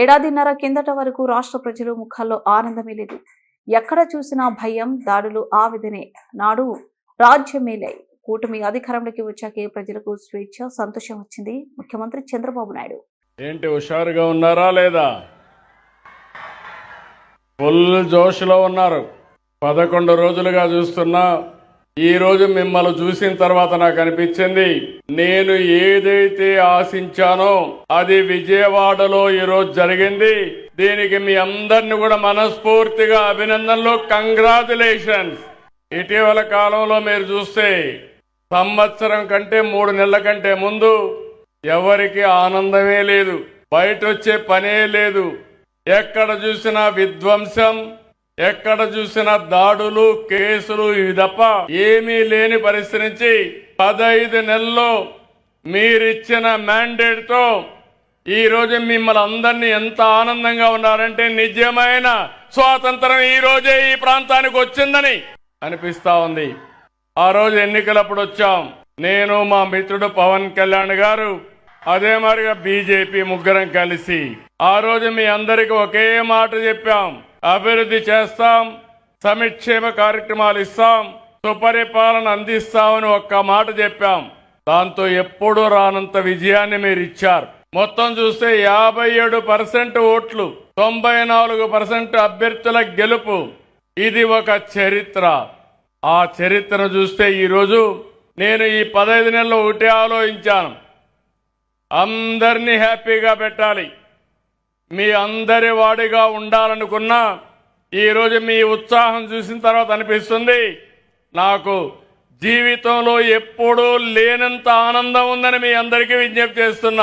ఏడాదిన్నర కిందట వరకు రాష్ట్ర ప్రజలు ముఖాల్లో ఆనందమే లేదు. ఎక్కడ చూసినా భయం దాడులు ఆవేదనే నాడు రాజ్యమేలై. కూటమి అధికారంలోకి వచ్చాకే ప్రజలకు స్వేచ్ఛ సంతోషం వచ్చింది ముఖ్యమంత్రి చంద్రబాబు నాయుడు. ఏంటి హుషారుగా ఉన్నారా లేదా? ఫుల్ జోష్లో ఉన్నారు. పదకొండు రోజులుగా చూస్తున్నా ఈరోజు మిమ్మల్ని చూసిన తర్వాత నాకు అనిపించింది నేను ఏదైతే ఆశించానో అది విజయవాడలో ఈరోజు జరిగింది. దీనికి మీ అందరిని కూడా మనస్ఫూర్తిగా అభినందనలు. కంగ్రాచులేషన్స్ ఇటీవల కాలంలో మీరు చూస్తే సంవత్సరం కంటే మూడు నెలల కంటే ముందు ఎవరికి ఆనందమే లేదు. బయట వచ్చే పనే లేదు. ఎక్కడ చూసినా విధ్వంసం. ఎక్కడ చూసినా దాడులు కేసులు ఇవి తప్ప ఏమీ లేని పరిస్థితి నుంచి పదహైదు నెలల్లో మీరిచ్చిన మ్యాండేట్తో ఈరోజు ఈ మిమ్మల్ని అందరినీ ఎంత ఆనందంగా ఉన్నారంటే నిజమైన స్వాతంత్రం ఈరోజే ఈ ప్రాంతానికి వచ్చిందని అనిపిస్తా ఉంది. ఆ రోజు ఎన్నికలప్పుడు వచ్చాం. నేను మా మిత్రుడు పవన్ కళ్యాణ్ గారు అదే మరిగా బీజేపీ ముగ్గురం కలిసి. ఆ రోజు మీ అందరికి ఒకే మాట చెప్పాం. అభివృద్ధి చేస్తాం సమిక్షేమ కార్యక్రమాలు ఇస్తాం సుపరిపాలన అందిస్తామని ఒక్క మాట చెప్పాం. దాంతో ఎప్పుడూ రానంత విజయాన్ని మీరు ఇచ్చారు. మొత్తం చూస్తే యాభై ఏడు పర్సెంట్ ఓట్లు తొంభై నాలుగు పర్సెంట్ అభ్యర్థుల గెలుపు. ఇది ఒక చరిత్ర. ఆ చరిత్రను చూస్తే ఈరోజు నేను ఈ పదహైదు నెలలు ఒకటే ఆలోచించాను. అందరినీ హ్యాపీగా పెట్టాలి. మీ అందరి వాడిగా ఉండాలనుకున్నా ఈరోజు మీ ఉత్సాహం చూసిన తర్వాత అనిపిస్తుంది. నాకు జీవితంలో ఎప్పుడూ లేనంత ఆనందం ఉందని మీ అందరికీ విజ్ఞప్తి చేస్తున్నా.